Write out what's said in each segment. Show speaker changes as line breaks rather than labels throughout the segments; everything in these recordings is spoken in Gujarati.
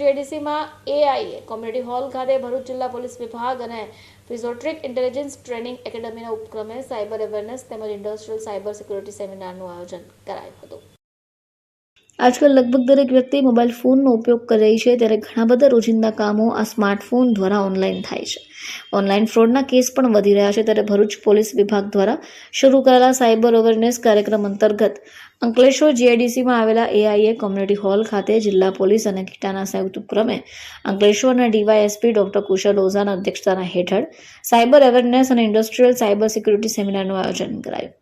જેડીસીમાં એઆઈએ કોમ્યુનિટી હોલ ખાતે ભરૂચ જિલ્લા પોલીસ વિભાગ અને ફિઝોટ્રિક ઇન્ટેલિજન્સ ટ્રેનિંગ એકેડમીના ઉપક્રમે સાયબર અવેરનેસ તેમજ ઇન્ડસ્ટ્રીયલ સાયબર સિક્યુરિટી સેમિનારનું આયોજન કરાયું હતું. આજકાલ લગભગ દરેક વ્યક્તિ મોબાઈલ ફોનનો ઉપયોગ કરી રહી છે. ત્યારે ઘણા બધા રોજિંદા કામો આ સ્માર્ટફોન દ્વારા ઓનલાઈન થાય છે. ઓનલાઈન ફ્રોડના કેસ પણ વધી રહ્યા છે. ત્યારે ભરૂચ પોલીસ વિભાગ દ્વારા શરૂ કરાયેલા સાયબર અવેરનેસ કાર્યક્રમ અંતર્ગત અંકલેશ્વર જીઆઈડીસીમાં આવેલા એઆઈએ કોમ્યુનિટી હોલ ખાતે જિલ્લા પોલીસ અને કીટાના સંયુક્ત ઉપક્રમે અંકલેશ્વરના ડીવાયએસપી ડોક્ટર કુશલ ઓઝાના અધ્યક્ષતાના હેઠળ સાયબર અવેરનેસ અને ઇન્ડસ્ટ્રીયલ સાયબર સિક્યુરિટી સેમિનારનું આયોજન કરાયું.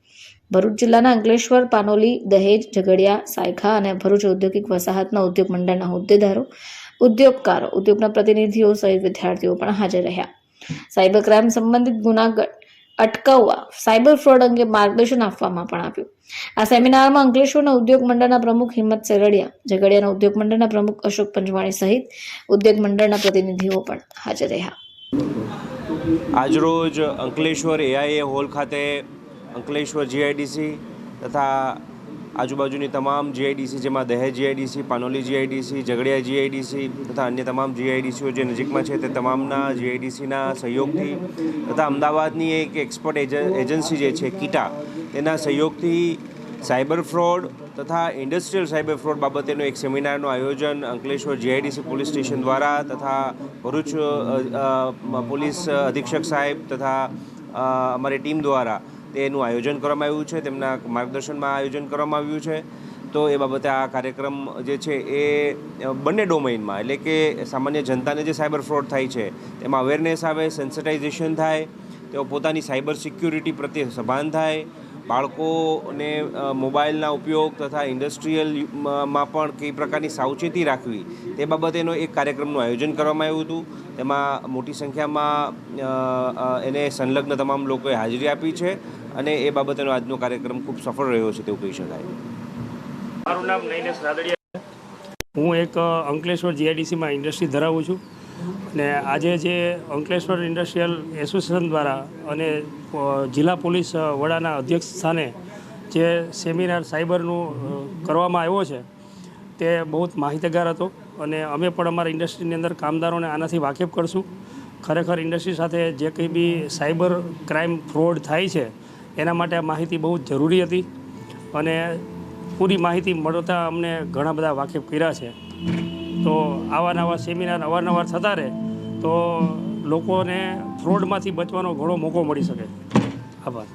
ભરૂચ જિલ્લાના અંકલેશ્વર, પાનોલી, દહેજ, ઝઘડિયા, સાયખા અને ભરૂચ ઔદ્યોગિક વસાહતના ઉદ્યોગ મંડળના હોદ્દેદારો, ઉદ્યોગકારો, ઉદ્યોગના પ્રતિનિધિઓ સહિત વિદ્યાર્થીઓ પણ હાજર રહ્યા. સાયબર ક્રાઇમ સંબંધિત ગુના અટકાવવા, સાયબર ફ્રોડ અંગે માર્ગદર્શન આપવામાં પણ આવ્યું. આ સેમિનારમાં અંકલેશ્વરના ઉદ્યોગ મંડળના પ્રમુખ હિંમત સેરડિયા, ઝઘડિયાના ઉદ્યોગ મંડળના પ્રમુખ અશોક પંચવાણી સહિત ઉદ્યોગ મંડળના પ્રતિનિધિઓ પણ હાજર રહ્યા.
આજરોજ અંકલેશ્વર એઆઈએ હોલ ખાતે અંકલેશ્વર જીઆઈડીસી તથા આજુબાજુની તમામ જીઆઈડીસી જેમાં Dahej GIDC Panoli GIDC Jhagadia GIDC તથા અન્ય તમામ જીઆઈડીસીઓ જે નજીકમાં છે તે તમામના જીઆઈડીસીના સહયોગથી તથા અમદાવાદની એક એક્સપર્ટ એજન્સી જે છે કીટા, તેના સહયોગથી સાયબર ફ્રોડ તથા ઇન્ડસ્ટ્રીયલ સાયબર ફ્રોડ બાબતેનું એક સેમિનારનું આયોજન અંકલેશ્વર જીઆઈડીસી પોલીસ સ્ટેશન દ્વારા તથા ભરૂચ પોલીસ અધિક્ષક સાહેબ તથા અમારી ટીમ દ્વારા તેનું આયોજન કરવામાં આવ્યું છે, તેમના માર્ગદર્શનમાં આયોજન કરવામાં આવ્યું છે. તો એ બાબતે આ કાર્યક્રમ જે છે એ બંને ડોમેઇનમાં, એટલે કે સામાન્ય જનતાને જે સાયબર ફ્રોડ થાય છે, તેમાં અવેરનેસ આવે સેન્સિટાઇઝેશન થાય, તેઓ પોતાની સાયબર સિક્યુરિટી પ્રત્યે સભાન થાય બાળકોને મોબાઈલના ઉપયોગ તથા ઇન્ડસ્ટ્રીયલમાં પણ કઈ પ્રકારની સાવચેતી રાખવી, તે બાબતેનો એક કાર્યક્રમનું આયોજન કરવામાં આવ્યું હતું. તેમાં મોટી સંખ્યામાં એને સંલગ્ન તમામ લોકોએ હાજરી આપી છે અને એ બાબતેનો આજનો કાર્યક્રમ ખૂબ સફળ રહ્યો છે તેવું કહી શકાય.
મારું નામ નૈનેશ રાદડિયા હું એક અંકલેશ્વર જીઆઈડીસીમાં ઇન્ડસ્ટ્રી ધરાવું છું. અને આજે જે અંકલેશ્વર ઇન્ડસ્ટ્રીયલ એસોસિએશન દ્વારા અને જિલ્લા પોલીસ વડાના અધ્યક્ષ સ્થાને જે સેમિનાર સાયબરનું કરવામાં આવ્યો છે, તે બહુ જ માહિતગાર હતો અને અમે પણ અમારા ઇન્ડસ્ટ્રીની અંદર કામદારોને આનાથી વાકેફ કરશું. ખરેખર ઇન્ડસ્ટ્રી સાથે જે કંઈ બી સાયબર ક્રાઇમ ફ્રોડ થાય છે, એના માટે આ માહિતી બહુ જ જરૂરી હતી અને પૂરી માહિતી મળતા અમને ઘણા બધા વાકેફ કર્યા છે. તો આવા નવા સેમિનાર અવારનવાર થતા રહે તો લોકોને ફ્રોડમાંથી બચવાનો ઘણો મોકો મળી શકે. આભાર.